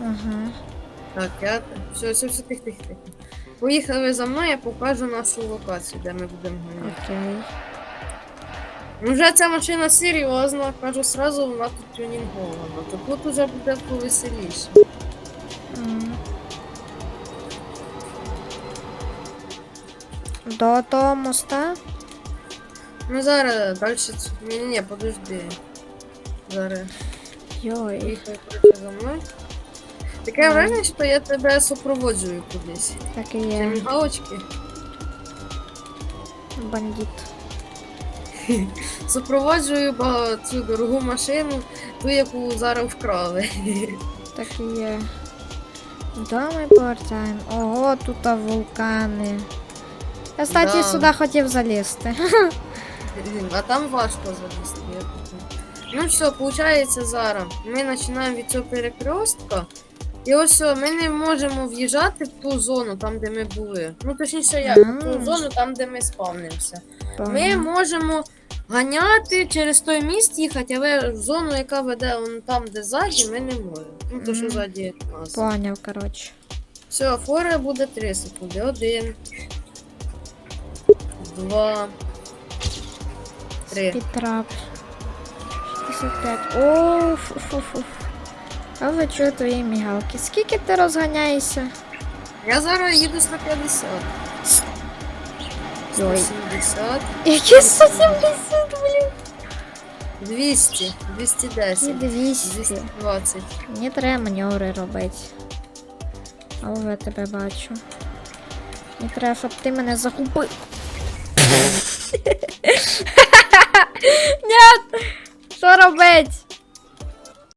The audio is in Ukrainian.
Ага. Так, я. Все, все, все, тих, тих, тих. Поїхали за мною, я покажу нашу локацію, де ми будемо ганяти. Окей. Ну, Вже ця машина серйозна, кажу сразу, вона тут тюнінгована. То тут уже буде повеселіше. М. До того моста? Ну зараз далі. Ні, ні, ні, подожди. Зараз. Йой. Поїхали коротше за мною. Таке враження, що я тебе супроводжую кудись. Так і Це є. мігалочки. Бандит. Супроводжую цю дорогу машину, ту, яку зараз вкрали. Так і є. До ми повертаємо. Ого, тут вулкани. Я, кстати, Да. сюди хотів залізти. А там важко залізти. Ну все, виходить зараз. Ми починаємо від цього перекрестка. І ось все, ми не можемо в'їжджати в ту зону, там, де ми були. Ну, точніше, як, в ту зону, там, де ми спавнимося. Ми можемо ганяти через той міст їхати, але в зону, яка веде вон там, де ззаді, ми не можемо. Ну, то, що ззаді нас. Поняв, коротше. Все, фора буде 3 секунди. Один. Два. Три. Спідтрап. 65. О, фу-фу-фу. А ви чого твої мігалки? Скільки ти розганяєшся? Я зараз їду 150. Ой. 170. Які 170, блін? 200. І 210. 200. 220. Мені треба маневри робити. А я тебе бачу. Мені треба, щоб ти мене захопив. Нет! Що робить?